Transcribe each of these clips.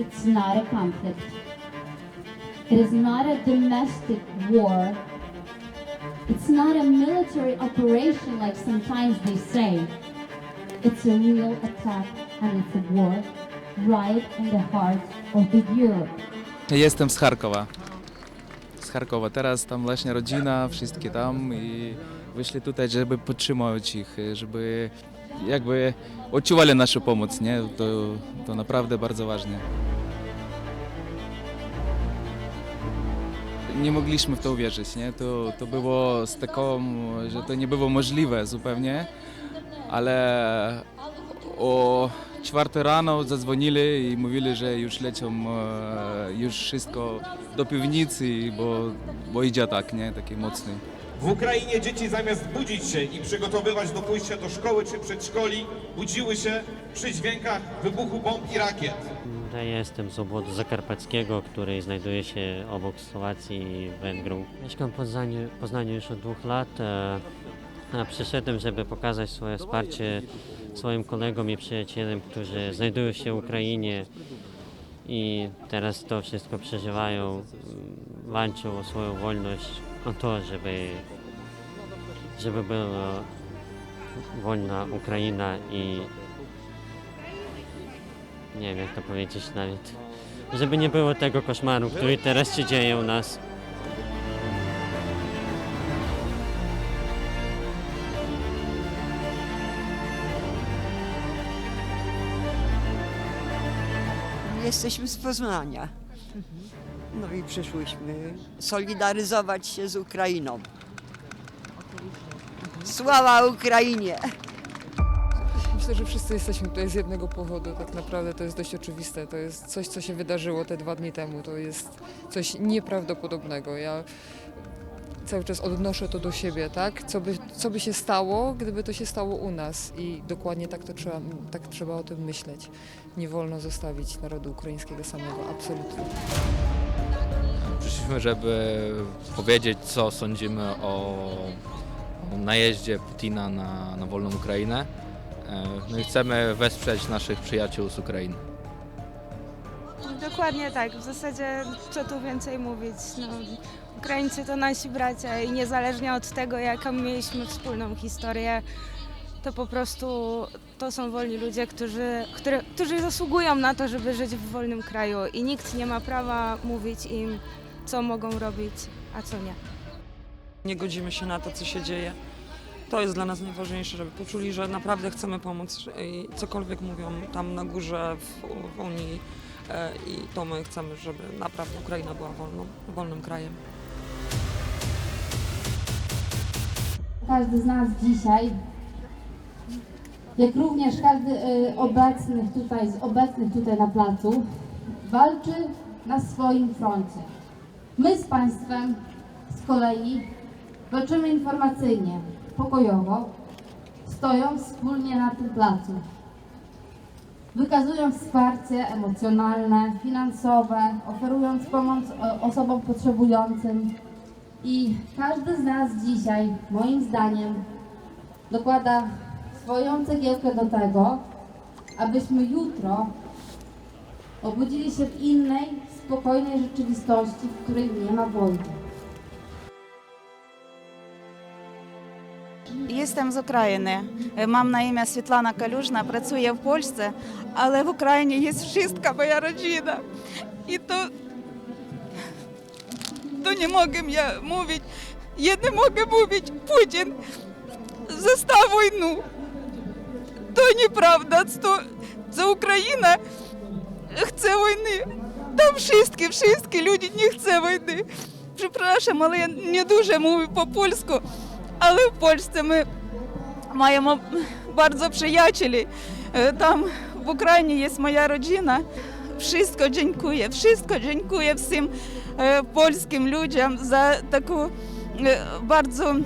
it's not a conflict. It is not a domestic war. It's not a military operation like sometimes they say. It's a real attack and it's a war right in the heart of the Europe. Jestem z Charkowa. Z Charkowa. Teraz tam właśnie rodzina, wszystkie tam i wyszli tutaj, żeby podtrzymać ich, żeby jakby odczuwali naszą pomoc, nie? To, to naprawdę bardzo ważne. Nie mogliśmy w to uwierzyć, nie? To, to było z taką, że to nie było możliwe zupełnie, ale o czwartej rano zadzwonili i mówili, że już lecą e, już wszystko do piwnicy, bo, bo idzie atak, nie? Taki mocny. W Ukrainie dzieci zamiast budzić się i przygotowywać do pójścia do szkoły czy przedszkoli, budziły się przy dźwiękach wybuchu bomb i rakiet. Ja jestem z obwodu zakarpackiego, który znajduje się obok Słowacji i Węgrów. Mieszkam w Poznaniu, Poznaniu już od dwóch lat. e, A przyszedłem, żeby pokazać swoje wsparcie swoim kolegom i przyjacielom, którzy znajdują się w Ukrainie i teraz to wszystko przeżywają, walczą o swoją wolność, o to, żeby, żeby była wolna Ukraina i nie wiem jak to powiedzieć nawet. Żeby nie było tego koszmaru, który teraz się dzieje u nas. Jesteśmy z Poznania. No i przyszłyśmy solidaryzować się z Ukrainą. Sława Ukrainie! Myślę, że wszyscy jesteśmy tutaj z jednego powodu. Tak naprawdę to jest dość oczywiste. To jest coś, co się wydarzyło te dwa dni temu. To jest coś nieprawdopodobnego. Ja cały czas odnoszę to do siebie, tak? Co by, co by się stało, gdyby to się stało u nas? I dokładnie tak to trzeba, tak trzeba o tym myśleć. Nie wolno zostawić narodu ukraińskiego samego, absolutnie. Przyszliśmy, żeby powiedzieć, co sądzimy o, najeździe Putina na, na wolną Ukrainę. E, No chcemy wesprzeć naszych przyjaciół z Ukrainy. Dokładnie tak. W zasadzie co tu więcej mówić. No, Ukraińcy to nasi bracia i niezależnie od tego, jaką mieliśmy wspólną historię, to po prostu to są wolni ludzie, którzy, które, którzy zasługują na to, żeby żyć w wolnym kraju i nikt nie ma prawa mówić im, co mogą robić, a co nie. Nie godzimy się na to, co się dzieje. To jest dla nas najważniejsze, żeby poczuli, że naprawdę chcemy pomóc i cokolwiek mówią tam na górze w, w Unii e, i to my chcemy, żeby naprawdę Ukraina była wolną, wolnym krajem. Każdy z nas dzisiaj, jak również każdy y, obecnych tutaj, z obecnych tutaj na placu, walczy na swoim froncie. My z Państwem z kolei walczymy informacyjnie, pokojowo, stojąc wspólnie na tym placu. Wykazując wsparcie emocjonalne, finansowe, oferując pomoc e, osobom potrzebującym, i każdy z nas dzisiaj, moim zdaniem, dokłada swoją cegiełkę do tego, abyśmy jutro obudzili się w innej, spokojnej rzeczywistości, w której nie ma wojny. Jestem з України. Mam na imię Світлана Калюжна, працюю в Польsce, але в Україні є wszystko моя родина. І то, то не можу я mówić. Я не можу mówić. Путін застав війну. То неправда. То, це Україна chce війни. Там wszystkie, wszystkie люди не це війни. Припрошуємо, але я не дуже мовлю по польську, але в Польщі ми маємо дуже приятелі. Е, там в Україні є моя родина. Wszystko dziękuję, wszystko dziękuję всім е, польським людям за таку е, bardzo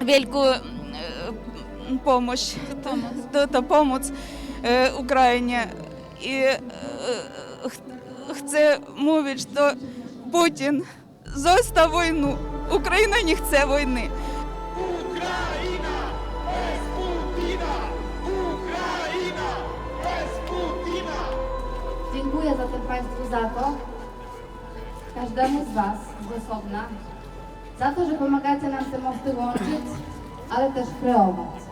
велику pomoc, to, to pomoc і е, е, хоче мовити, що Путін зоста війну. Україна не хоче війни. Україна без Путіна! Україна без Путіна! Дякую zatem Państwu za to, każdemu z Was z osobna, za to, że pomagacie nam te mosty łączyć, ale też kreować.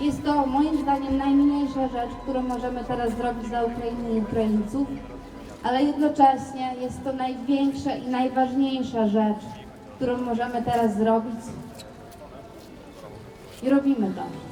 Jest to moim zdaniem najmniejsza rzecz, którą możemy teraz zrobić dla Ukrainy i Ukraińców, ale jednocześnie jest to największa i najważniejsza rzecz, którą możemy teraz zrobić. I robimy to.